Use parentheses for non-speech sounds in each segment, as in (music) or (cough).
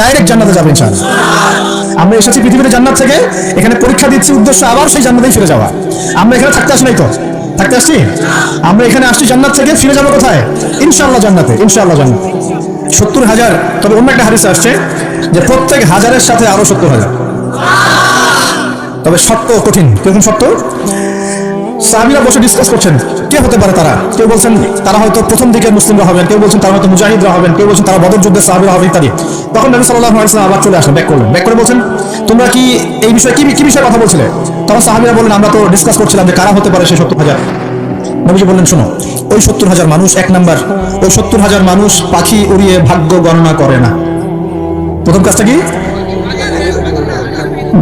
Direct জান্নাতে যাবে ইনশাআল্লাহ। আমরা এসেছি পৃথিবীতে জান্নাত থেকে, এখানে পরীক্ষা দিচ্ছি উদ্দেশ্য আবার সেই জান্নাতেই ফিরে যাওয়া। আমরা এখানে থাকতে আসি নাই তো? থাকতে আসছি? আমরা এখানে আসছি জান্নাত থেকে, ফিরে যাব কোথায়? ইনশাআল্লাহ জান্নাতে ইনশাআল্লাহ জান্নাতে। সত্তর হাজার, তবে অন্য একটা হাদিসে আসছে যে প্রত্যেক হাজারের সাথে আরও সত্তর হাজার। তবে সত্য কঠিন, কীরকম সত্য? সাহাবিরা বসে ডিসকাস করছেন, কে হতে পারে তারা? কেউ বলছেন তারা হয়তো প্রথম দিকে মুসলিমরা হবেন, কেউ বলছেন তারা হয়তো মুজাহিদরা হবেন, কেউ বলছেন তারা বদর যুদ্ধের সাহাবিরা হবে ইত্যাদি। তখন নবী সাল্লাল্লাহু আলাইহি ওয়াসাল্লাম আবার চলে আসেন ব্যাক করলেন। ব্যাক করে বলছেন, তোমরা কি এই বিষয়ে কি কি বিষয়ে কথা বলছিলে? তখন সাহাবিরা বললেন, আমরা তো ডিসকাস করছিলাম যে কারা হতে পারে সেই সত্তর হাজার। নবীজি বললেন, শোনো, ওই সত্তর হাজার মানুষ এক নাম্বার, ওই সত্তর হাজার মানুষ পাখি উড়িয়ে ভাগ্য গণনা করে না। প্রথম কাজটা কি?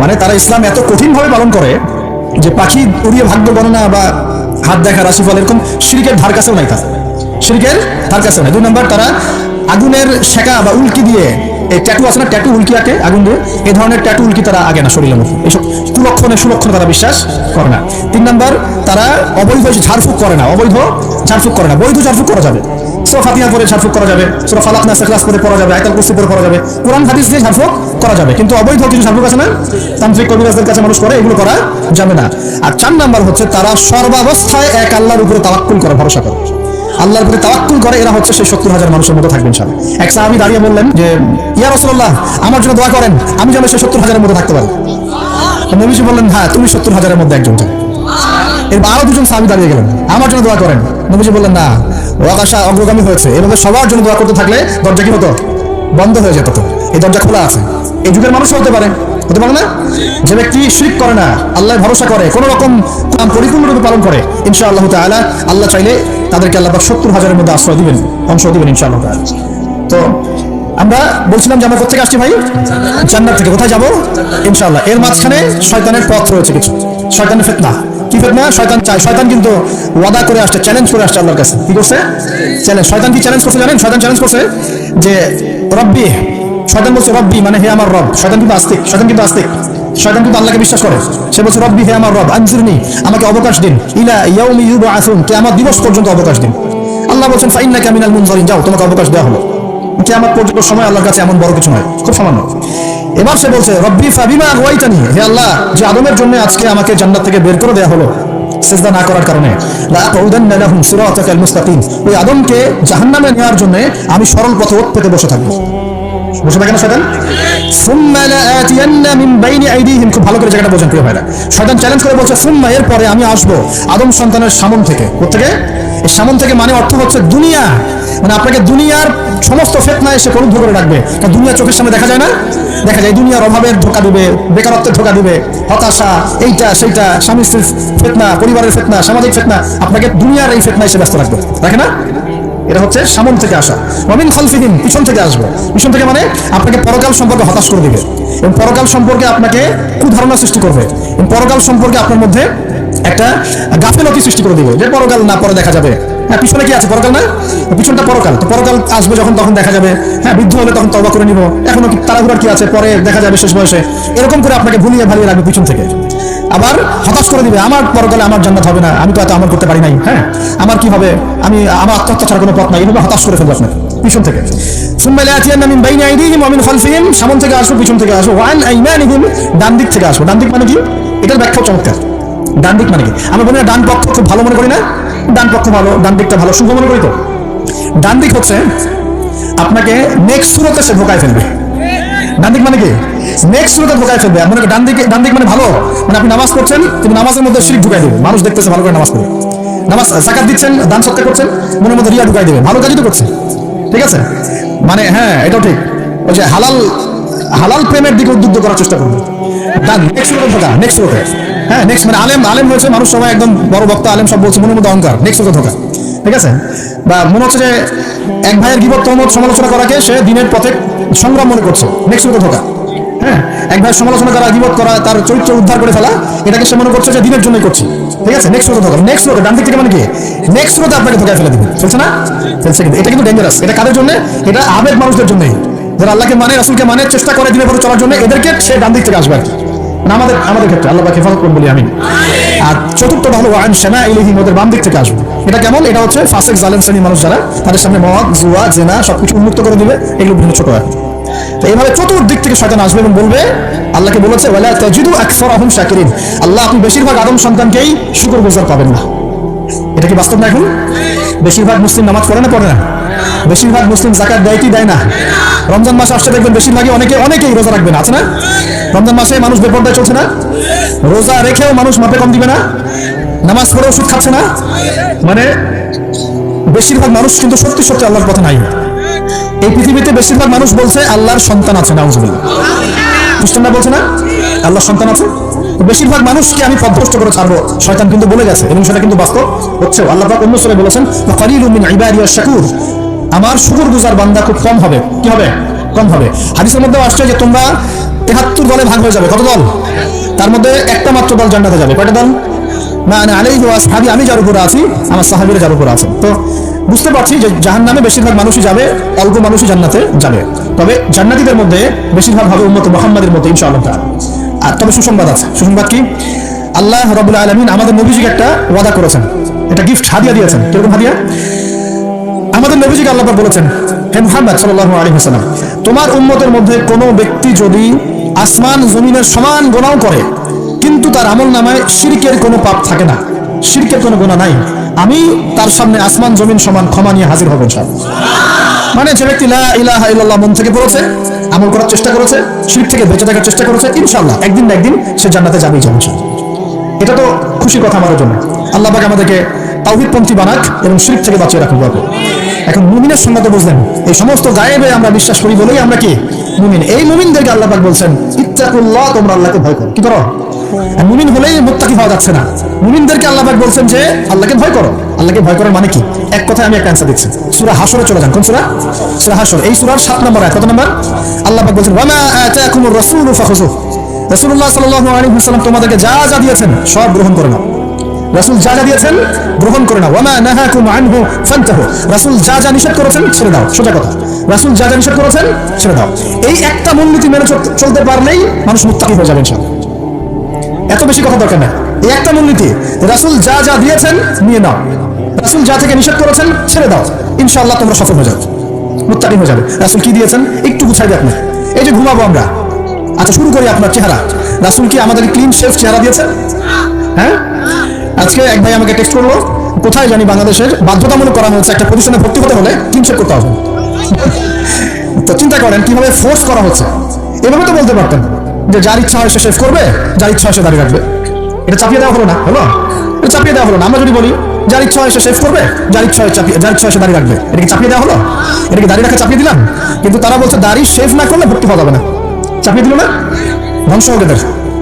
মানে তারা ইসলাম এত কঠিন ভাবে পালন করে যে পাখি উড়িয়ে ভাগ্য গণনা বা হাত দেখা রাশিফল এরকম শিরিকের ধার কাছেও নাই তারা শিরিকের ধার কাছেও নাই। দুই নম্বর, তারা আগুনের শেখা বা উল্কি দিয়ে এই ট্যাটু আছে না? ট্যাটু উল্কি আঁকে আগুন দিয়ে? এই ধরনের ট্যাটু উল্কি তারা আগে না শরীরের মধ্যে এইসব কুলক্ষণে সুলক্ষণে তারা বিশ্বাস করে না। তিন নম্বর, তারা অবৈধ ঝাড়ফুঁক করে না। অবৈধ ঝাড়ফুঁক করে না। বৈধ ঝাড়ফুঁক করা যাবে। সুরা ফাতিহা পরে ঝাড়ফুঁক করা যাবে, সুরা ফালাক নাস ক্লাস করে পড়া যাবে, আয়াতুল কুরসি পরে পড়া যাবে, কোরআন, হাদিস দিয়ে ঝাড়ফুঁক করা যাবে। কিন্তু অবৈধ কিছু ঝাড়ফুঁক আছে না? তান্ত্রিক কবিরাজদের কাছে মানুষ করে, এগুলো করা যাবে না। আর চার নাম্বার হচ্ছে, তারা সর্বাবস্থায় এক আল্লাহর উপরে তাওয়াক্কুল করে, ভরসা করে। আল্লাহর উপরে তাওয়াক্কুল করে, এরা হচ্ছে সেই সত্তর হাজার মানুষের মধ্যে থাকবেন সামনে এক সাহাবি দাঁড়িয়ে বললেন যে, ইয়া রাসূলুল্লাহ, আমার জন্য দোয়া করেন, আমি যেন সেই সত্তর হাজারের মধ্যে থাকতে পারি। নবীজি বললেন হ্যাঁ তুমি সত্তর হাজারের মধ্যে একজন থাকবে এরপর আরও দুজন সাহাবি দাঁড়িয়ে গেলেন। আমার জন্য দোয়া করেন। নবীজি বললেন, না, ওয়াকাশা অগ্রগামী হয়েছে। এভাবে সবার জন্য দোয়া করতে থাকলে দরজা কি হতো? বন্ধ হয়ে যেত তো। এই দরজা খোলা আছে। এই যুগের মানুষ হতে পারে। হতে পারে না? যে ব্যক্তি শিরিক করে না আল্লাহ ভরসা করে, কোন রকম পরিপূর্ণরূপে পালন করে ইনশা আল্লাহ তাআলা আল্লাহ চাইলে তাদেরকে আল্লাহ সত্তর হাজারের মধ্যে আশ্রয় দিবেন, অংশ দিবেন ইনশা আল্লাহ তো আমরা বলছিলাম যে আমরা কোথেকে আসছি ভাই? জান্নাত থেকে। কোথায় যাব? ইনশাআল্লাহ। এর মাঝখানে শয়তানের পথ রয়েছে কিছু। শয়তানের ফেতনা। কি ফেতনা শয়তান চায় শয়তান কিন্তু ওয়াদা করে আসছে চ্যালেঞ্জ করে আসছে আল্লাহর কাছে। কি করছে? চ্যালেঞ্জ শয়তান কি চ্যালেঞ্জ করছে জানেন? শয়তান চ্যালেঞ্জ করছে যে, রব্বি, শয়তান বলছে, রব্বি মানে হে আমার রব। শয়তান কিন্তু আস্তিক, শয়তান কিন্তু আস্তিক। শয়তান কিন্তু আল্লাহকে বিশ্বাস করে। সে বলছে, রব্বি, হে আমার রব, আনজিরনি, আমাকে অবকাশ দিন। ইলা ইয়াউমি ইউবআসুন কিয়ামত দিবস পর্যন্ত অবকাশ দিন। আল্লাহ বলছেন, ফাইন্নাকা মিনাল মুনজারিন, যাও, তোমাকে অবকাশ দেওয়া হলো। কিয়ামত পর্যন্ত সময় আল্লাহর কাছে এমন বড় কিছু নয়। খুব সামান্য। এবার সে বলছে, রব্বি ফাবিমা আগুয়াইতানি। হে আল্লাহ, যে আদমের জন্য আজকে আমাকে জান্নাত থেকে বের করে দেওয়া হলো, সেজদা না করার কারণে। সিরাতাকাল মুস্তাকিম। ওই আদমকে জাহান্নামে নেওয়ার জন্য আমি সরল পথে ওত পেতে বসে থাকব। বসে থাকে শয়তান? সুম্মা মিন বাইনি আইদিহিম। খুব ভালো করে জায়গাটা বোঝেন প্রিয় ভাইরা। শয়তান চ্যালেঞ্জ করে বলছে, সুম্মা এর পরে আমি আসব আদম সন্তানের সামন থেকে। কোথেকে এই সামন থেকে মানে অর্থ হচ্ছে দুনিয়া। মানে আপনাকে দুনিয়ার সমস্ত ফেতনা এসে পরিধ করে রাখবে। কারণ দুনিয়া চোখের সামনে দেখা যায় না? দেখা যায় দুনিয়ার অভাবের ধোকা দিবে, বেকারত্বের ধোকা দিবে, হতাশা, এইটা, সেইটা, স্বামী স্ত্রীর ফেতনা, পরিবারের ফেতনা, সামাজিক ফেতনা, আপনাকে দুনিয়ার এই ফেতনা এসে ব্যস্ত রাখবে। রাখে না? এটা হচ্ছে সামন থেকে আসা। রবিন খালফিহীন পিছন থেকে আসবে। পিছন থেকে মানে আপনাকে পরকাল সম্পর্কে হতাশ করে দিবে। এবং পরকাল সম্পর্কে আপনাকে কুধারণা সৃষ্টি করবে। এবং পরকাল সম্পর্কে আপনার মধ্যে একটা গাফেলতি সৃষ্টি করে দিবে যে পরকাল না, পরে দেখা যাবে। হ্যাঁ পিছনে কি আছে? পরকাল না? পিছনটা পরকাল। তো পরকাল আসবে যখন, তখন দেখা যাবে। হ্যাঁ বৃদ্ধ হলে তখন তবা করে নিব। এখনও তাড়াহুড়ার কি আছে? পরে দেখা যাবে শেষ বয়সে। এরকম করে আপনাকে ভুলিয়ে ভালিয়ে রাখবে পিছন থেকে। আবার হতাশ করে দিবে, আমার পরকালে আমার জান্নাত হবে না, আমি তো এত আমল করতে পারি নাই। হ্যাঁ আমার কি হবে? আমি, আমার আত্মহত্যা ছাড়া কোনো পথ নাই। এভাবে হতাশ করে ফেলবে আপনাকে, পিছন থেকে। সুম্মা লাআতিয়ান্না মিন বাইনি আইদিহিম ওয়া মিন খালফিহিম। সামন থেকে আসো, পিছন থেকে আসো। ওয়ান আইমানিহিম, ডান দিক থেকে আসো। ডান দিক মানে কি? এটার ব্যাখ্যা চমৎকার। ডান দিক মানে কি? আমরা বলি না ডান পক্ষ খুব ভালো মনে করি না, ডান পক্ষ ভালো, ডান দিকটা ভালো, শুভ মনে করি তো? ডান দিক হচ্ছে আপনাকে নেক্সট সুরতে সে ঢোকায় ফেলবে। ডান দিক মানে কি? নেক্সট সুরতে ঢোকায় ফেলবে। করেন ডান দিকে, ডান দিক মানে ভালো। মানে আপনি নামাজ পড়ছেন, কিন্তু নামাজের মধ্যে শিরিক ঢুকাই দেবে মানুষ দেখতেছে ভালো করে নামাজ পড়ে। নামাজ, জাকাত দিচ্ছেন, দান সৎকার করছেন, মনের মধ্যে রিয়া ঢুকাই দেবে ভালো কাজই তো করছে। ঠিক আছে? মানে হ্যাঁ এটাও ঠিক। ওই যে হালাল হালাল প্রেমের দিকে উদ্বুদ্ধ করার চেষ্টা করবে ডান নেক্সট সুরতে ঢোকা নেক্সট সুরতে। হ্যাঁ নেক্সট মানে আলেম আলেম হয়েছে মানুষ সবাই একদম বড় বক্তা আলেম সব বলছে, মনের মধ্যে অহংকার। নেক্সট সুরতে ঢোকা ঠিক আছে? বা মনে হচ্ছে যে এক ভাইয়ের গিবত তহমত সমালোচনা করাকে সে দিনের পথে সংগ্রাম মনে করছে। নেক্সট সুরতে ঢোকা হ্যাঁ? এক ভাইয়ের সমালোচনা করা গিবত করা, তার চরিত্র উদ্ধার করে ফেলা, এটাকে সে মনে করছে যে দিনের জন্যই করছি। ঠিক আছে? নেক্সট রোতে ধোকা নেক্সট রোতে ডান দিক থেকে মানে কি? নেক্সট রোতে আপনাকে ধোকায় ফেলে দিবে। চলছে না? চলছে কিন্তু এটা কিন্তু ডেঞ্জারাস এটা কাদের জন্য? এটা আবেদ মানুষদের জন্যই। যারা আল্লাহকে মানে রাসুলকে মানে চেষ্টা করে দিনের পরে চলার জন্য, এদেরকে সে ডান দিক থেকে আসবে আর কি। আমাদের আমাদের ক্ষেত্রে আল্লাহ পাক হেফাজত করুন বলি আমি আর চতুর্থ ভালো ওয়ান সেনা ইলিহিম ওদের বাম দিক থেকে আসবে। এটা কেমন? এটা হচ্ছে ফাসেক, জালেম শ্রেণি মানুষ যারা, তাদের সামনে মদ, জুয়া, জেনা, সবকিছু উন্মুক্ত করে দিবে, এগুলো বিভিন্ন ছোট হয়। তো এইভাবে চতুর্দিক থেকে শয়তান আসবে এবং বলবে, আল্লাহকে বলেছে, ওয়ালা তাজিদু আকসারাহুম শাকিরিন। আল্লাহ আপনি বেশিরভাগ আদম সন্তানকেই শুকরগুজার পাবেন না। এটা কি বাস্তব না এখন? বেশিরভাগ মুসলিম নামাজ পড়ে না পড়ে না। বেশিরভাগ মুসলিম জাকাত দেয় কি দেয় না। রমজান মাসে আসছে দেখবেন বেশিরভাগই অনেকে অনেকেই রোজা রাখবে না আছে না? রমজান মাসে মানুষ বেপরদায় চলছে না? রোজা রেখেও মানুষ মাপে কম দিবে না? নামাজ পড়ে ওষুধ খাচ্ছে না? মানে বেশিরভাগ মানুষ কিন্তু সত্যি সত্যি আল্লাহর পথে নাই। এই পৃথিবীতে বেশিরভাগ মানুষ বলছে, আল্লাহর সন্তান আছে, নাউজুবিল্লাহ। খ্রিস্টানরা বলছে না? আল্লাহর সন্তান আছে? বেশিরভাগ মানুষকে আমি পথভ্রষ্ট করে ছাড়বো, শয়তান কিন্তু বলে গেছে। এবং সেটা কিন্তু বাস্তব হচ্ছে। আল্লাহ অন্য সূরায় বলেছেন কলিলু মিন ইবাদিয়াশ শাকুর। আমার শুকর গুজার বান্দা খুব কম হবে। কি হবে? কম হবে। হাদিসের মধ্যে আসছে যে তোমরা তেহাত্তর দলে ভাগ হয়ে যাবে। কত দল? তার মধ্যে একটা মাত্র দল জান্নাতে যাবে। কয়টা দল? না না আলাই সাহাবি আমি যার উপরে আছি, আমার সাহাবিরা যার উপরে আছেন। তো বুঝতে পারছি যে জাহান নামে বেশিরভাগ মানুষই যাবে, অল্প মানুষই জান্নাতে যাবে। তবে জান্নাতীদের মধ্যে বেশিরভাগ হবে উন্নত মোহাম্মদের মধ্যে, ইনশাআল্লাহ। আর তবে সুসংবাদ আছে। সুসংবাদ কি? আল্লাহ রবুল্লা আলমিন আমাদের নবীজিকে একটা ওয়াদা করেছেন। এটা গিফট হাদিয়া দিয়েছেন। কীরকম হাদিয়া? আমাদের নবীজিকে আল্লাহ বলেছেন, হে মুহাম্মদ সাল্লাল্লাহু আলাইহি ওয়াসাল্লাম, তোমার উম্মতের মধ্যে কোনো ব্যক্তি যদি আসমান, জমিনের সমান গোনাও করে, কিন্তু তার আমল নামায় শিরকের কোনো পাপ থাকে না। শিরকের কোনো গোনা নাই। আমি তার সামনে আসমান, জমিন সমান ক্ষমা নিয়ে হাজির হব মানে যে ব্যক্তি লা ইলাহা ইল্লাল্লাহ মন থেকে পড়েছে আমল করার চেষ্টা করেছে শিরক থেকে বেঁচে থাকার চেষ্টা করেছে ইনশাল্লাহ একদিন না একদিন সে জান্নাতে যাবেই যাবে এটা তো খুশি কথা আমার জন্য। আল্লাহ পাক আমাদেরকে তাওহিদপন্থী বানাক এবং শিরক থেকে বাঁচিয়ে রাখুন বাবু। এখন মুমিনের তো বুঝলেন, এই সমস্ত গায়েবে আমরা বিশ্বাস করি বলেই আমরা কি? মুমিন। এই মুমিনদেরকে আল্লাহ পাক বলছেন, ইত্তাকুল্লাহ, তোমরা আল্লাহকে ভয় করো। কি করো? মুমিন হলেই মুত্তাকি হওয়া যাচ্ছে না। মুমিনদেরকে আল্লাহ পাক বলছেন যে, আল্লাহকে ভয় করো। আল্লাহকে ভয় করার মানে কি? এক কথায় আমি একটা অ্যান্সার দিচ্ছি। সূরা হাসরে চলে যান। কোন সূরা? সূরা হাসর এই সূরার 7 নম্বর আয়াত কত নম্বর? আল্লাহ পাক বলছেন, ওয়ামা আতাকুমুর রাসূলু ফাখুযুহু। রাসূলুল্লাহ সাল্লাল্লাহু আলাইহি ওয়াসাল্লাম তোমাদেরকে যা যা দিয়েছেন, সব গ্রহণ করে নাও। রাসূল যা যা দিয়েছেন, গ্রহণ করে নাও। ওয়ামা নাহাকুম আনহু, ফান্তাহু। রাসূল যা যা নিষেধ করেছেন, ছেড়ে দাও। সোজা কথা। রাসূল যা যা নিষেধ করেছেন, ছেড়ে দাও। এই একটা মূলনীতি মেনে চল- চলতে পারলেই মানুষ মুত্তাকি হয়ে যাবে ইনশাআল্লাহ। এত বেশি কথা দরকার নাই। এই একটা মূলনীতি, রাসূল যা যা দিয়েছেন নিয়ে নাও। রাসূল যা থেকে নিষেধ করেছেন ছেড়ে দাও। ইনশাআল্লাহ তোমরা সফল হয়ে যাবে মুত্তাকি হয়ে যাবে। রাসূল কি দিয়েছেন? একটু গুছাই দিই আপনি এই যে ঘুমাবো আমরা। আচ্ছা শুরু করি আপনার চেহারা। রাসূল কি আমাদের ক্লিন শেফ চেহারা দিয়েছেন? হ্যাঁ? আজকে এক ভাই আমাকে টেক্সট করল, কোথায় জানি বাংলাদেশের বাধ্যতামূলক করা হচ্ছে একটা প্রতিষ্ঠানে ভর্তি হতে হলে ক্লিন শেভ করতে হবে। তো চিন্তা করেন, কীভাবে ফোর্স করা হচ্ছে? এভাবে তো বলতে পারতেন। যে যার ইচ্ছা হয় সে শেভ করবে, যার ইচ্ছা হয় সে দাঁড়িয়ে রাখবে এটা চাপিয়ে দেওয়া হলো না, হলো? এটা চাপিয়ে দেওয়া হলো না। আমরা যদি বলি, যার ইচ্ছা হয় সে শেভ করবে, যার ইচ্ছা হয় চাপিয়ে যার ইচ্ছা হয় সে দাঁড়িয়ে রাখবে এটা কি চাপিয়ে দেওয়া হলো? এটা কি দাঁড়িয়ে রাখা চাপিয়ে দিলাম? কিন্তু তারা বলছে দাড়ি শেভ না করলে ভর্তি হওয়া যাবে না। চাপিয়ে দিল না? ধ্বংস হোক এদের।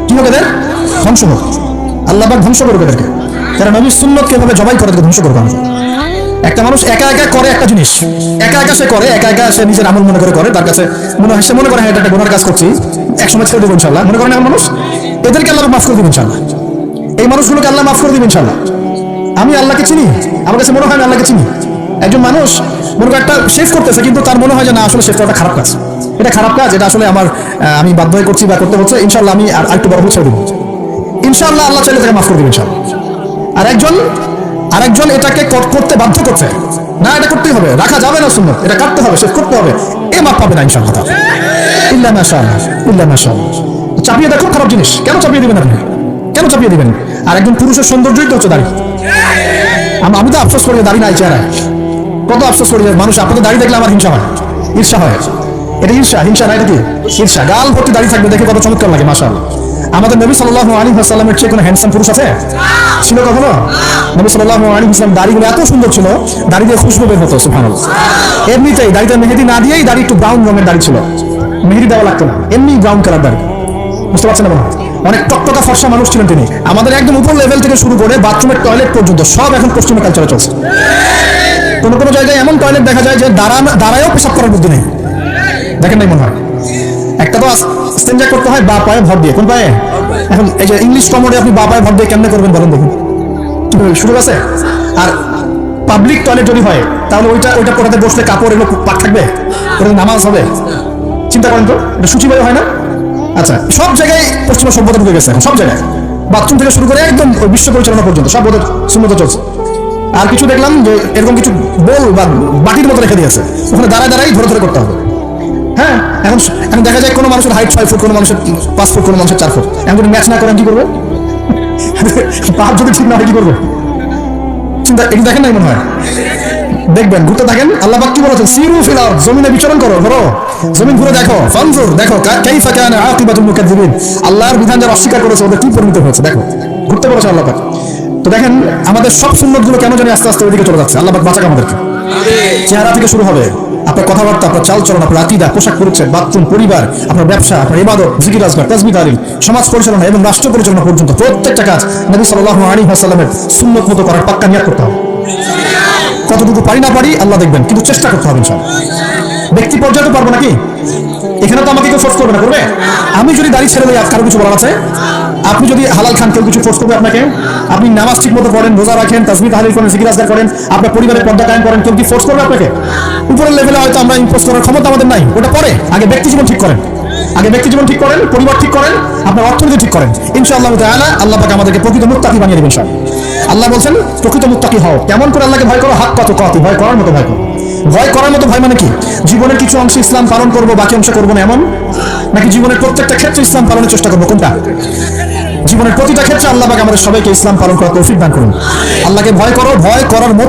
কি হোক এদের? ধ্বংস হোক। আল্লাহবাক ধ্বংস করবে এদেরকে। তারা নবীর সুন্নতকে এভাবে জবাই করে ধ্বংস করবে আমাদের। একটা মানুষ একা একা করে একটা জিনিস। একা একা সে করে, একা একা সে নিজের আমল মনে করে করে, তার কাছে মনে হয় সে মনে করে হ্যাঁ এটা একটা গুনার কাজ করছি। ছেড়ে ইনশাল্লাহ মনে করেন এমন মানুষ? এদেরকে আল্লাহ মাফ করে দিবেন ইনশাল্লাহ এই মানুষগুলোকে আল্লাহ মাফ করে দিবেন ইনশাল্লাহ আমি আল্লাহকে চিনি, আমার কাছে মনে হয় আমি আল্লাহকে চিনি। একজন মানুষ মনে একটা করতেছে, কিন্তু তার মনে হয় যে না, আসলে করাটা খারাপ কাজ। এটা খারাপ কাজ, এটা আসলে আমার আমি বাধ্য হয়ে করছি বা করতে হচ্ছে ইনশাল্লাহ আমি আর একটু বড় ছেড়ে দেবো। ইনশাল্লাহ আল্লাহ চাইলে তাকে মাফ করে দিবেন ইনশাল্লাহ আর একজন, আরেকজন এটাকে করতে বাধ্য করছে না, এটা করতেই হবে, রাখা যাবে না সুন্নত, এটা কাটতে হবে শেষ করতে হবে। এ মাপ পাবে না ইনশাআল্লাহ তাআলা। ইল্লা ইল্লা চাপিয়ে দেখো খারাপ জিনিস। কেন চাপিয়ে দিবেন আপনি? কেন চাপিয়ে দিবেন? আর একজন পুরুষের সৌন্দর্যই তো হচ্ছে আম- তো আফসোস করি নাই চেহারায়। কত আফসোস করি মানুষ আপনাদের দেখলে আমার হিংসা হয়। ঈর্ষা হয়। এটা ঈর্ষা, হিংসা এটা কি? ঈর্ষা। গাল ভর্তি দাড়ি থাকবে, দেখে কত চমৎকার লাগে আমাদের নবী সাল্লাল্লাহু আলাইহি ওয়াসাল্লামের চেয়ে কোনো হ্যান্ডসাম পুরুষ আছে? ছিল কখনো? নবী দাড়িগুলো এত সুন্দর ছিল, দাড়ি দিয়ে খুশবু বের হতো এমনিতেই দাড়িতে মেহেদি না দিয়েই দাড়ি একটু ব্রাউন রঙের দাড়ি ছিল। মেহেদি দেওয়া লাগতো না। এমনি ব্রাউন কালার দাড়ি বুঝতে পারছেন না অনেক টকটকা ফর্সা মানুষ ছিলেন তিনি। আমাদের একদম উপর লেভেল থেকে শুরু করে বাথরুমের টয়লেট পর্যন্ত সব এখন পশ্চিমী কালচারে চলছে। কোনো কোনো জায়গায় এমন টয়লেট দেখা যায় যে দাঁড়ান দাঁড়ায়ও পেশাব করার বুদ্ধি নেই। দেখেন নাই মনে হয়? একটা তো স্টেঞ্জা করতে হয়, বা পায়ে ভর দিয়ে। কোন পায়ে? এখন এই যে ইংলিশ কমোডে আপনি বা পায়ে ভর দিয়ে কেমনে করবেন বলেন দেখুন। সুযোগ আছে? আর পাবলিক টয়লেট যদি হয়, তাহলে ওইটা ওইটা পড়াতে বসলে কাপড় এগুলো পাক থাকবে? ওটা নামাজ হবে? চিন্তা করেন তো, এটা সূচিবায়ু হয় না? আচ্ছা সব জায়গায় পশ্চিমা সভ্যতা ঢুকে গেছে এখন, সব জায়গায়। বাথরুম থেকে শুরু করে একদম বিশ্ব পরিচালনা পর্যন্ত, সব ওদের শূন্যতা চলছে। আর কিছু দেখলাম যে এরকম কিছু বোল বা বাটির মতো রেখে দিয়েছে। ওখানে দাঁড়ায় দাঁড়াই ধরে ধরে করতে হবে। হ্যাঁ এখন এখন দেখা যায় কোনো মানুষের হাইট ছয় ফুট, কোনো মানুষের পাঁচ ফুট, কোনো মানুষের চার ফুট। এখন যদি ম্যাচ না করেন কি করব? (laughs) পাহাড় যদি ঠিক না হয় কি করব? চিন্তা, এটা দেখেন না মনে হয়? দেখবেন, ঘুরতে থাকেন, আল্লাহ কি বলেছেন? সিরু ফিল আরদ, জমিনে বিচরণ করো, ধরো। জমিন ঘুরে দেখো ফানজুর দেখো কাইফা কানা আকিবাতুল মুকাদ্দিবিন। আল্লাহর বিধান যারা অস্বীকার করেছে ওদের কি পরিণত হয়েছে? দেখো ঘুরতে বলেছে আল্লাহ পাক। তো দেখেন আমাদের সব সুন্নতগুলো কেন জানি আস্তে আস্তে ওইদিকে চলে যাচ্ছে? আল্লাহ পাক বাঁচাক আমাদেরকে। চেহারা থেকে শুরু হবে। আপনার কথাবার্তা আপনার চালচলন আপনার আকিদা পোশাক পরিচ্ছদ বাথরুম পরিবার আপনার ব্যবসা আপনার ইবাদত জিকির আজগার তাজমি তালিম সমাজ পরিচালনা এবং রাষ্ট্র পরিচালনা পর্যন্ত প্রত্যেকটা কাজ নবী সাল্লাল্লাহু আলাইহি ওয়াসাল্লামের সুন্নত মতো করার পাক্কা নিয়াত করতে হবে। কতটুকু পারি না পারি আল্লাহ দেখবেন কিন্তু চেষ্টা করতে হবে ইনশাআল্লাহ। ব্যক্তি পর্যায়ে তো পারব নাকি? এখানে তো আমাকে কেউ ফোর্স করবে না, করবে? আমি যদি দাড়ি ছেড়ে দিই কারও কিছু বলার আছে? আপনি যদি হালাল খান, কেউ কিছু ফোর্স করবে আপনাকে? আপনি নামাজ ঠিক মতো পড়েন, রোজা রাখেন তাসমি তাহলিল করেন, জিকির আজগার করেন, আপনার পরিবারের পর্দা কায়েম করেন, কেউ কি ফোর্স করবে আপনাকে? উপরের লেভেলে হয়তো আমরা ইম্পোজ করার ক্ষমতা আমাদের নাই, ওটা পরে। আগে ব্যক্তি জীবন ঠিক করেন। আগে ব্যক্তি জীবন ঠিক করেন, পরিবার ঠিক করেন, আপনার অর্থনীতি ঠিক করেন। ইনশাআল্লাহ তাআলা আল্লাহ পাক আমাদেরকে প্রকৃত মুত্তাকি বানিয়ে দেবেন সব আল্লাহ বলছেন, প্রকৃত মুত্তাকি হও। কেমন করে আল্লাহকে ভয় করো? হাত কত কত ভয় করার মতো ভয় করো। ভয় করার মতো ভয় মানে কি? জীবনের কিছু অংশ ইসলাম পালন করব, বাকি অংশ করব না এমন? নাকি জীবনের প্রত্যেকটা ক্ষেত্রে ইসলাম পালনের চেষ্টা করব? কোনটা? জীবনের প্রতিটা ক্ষেত্রে আল্লাহ আমাদের সবাইকে ইসলাম পালন করা তৌফিক দান করুন। আল্লাহকে ভয় করো, ভয় করার মতো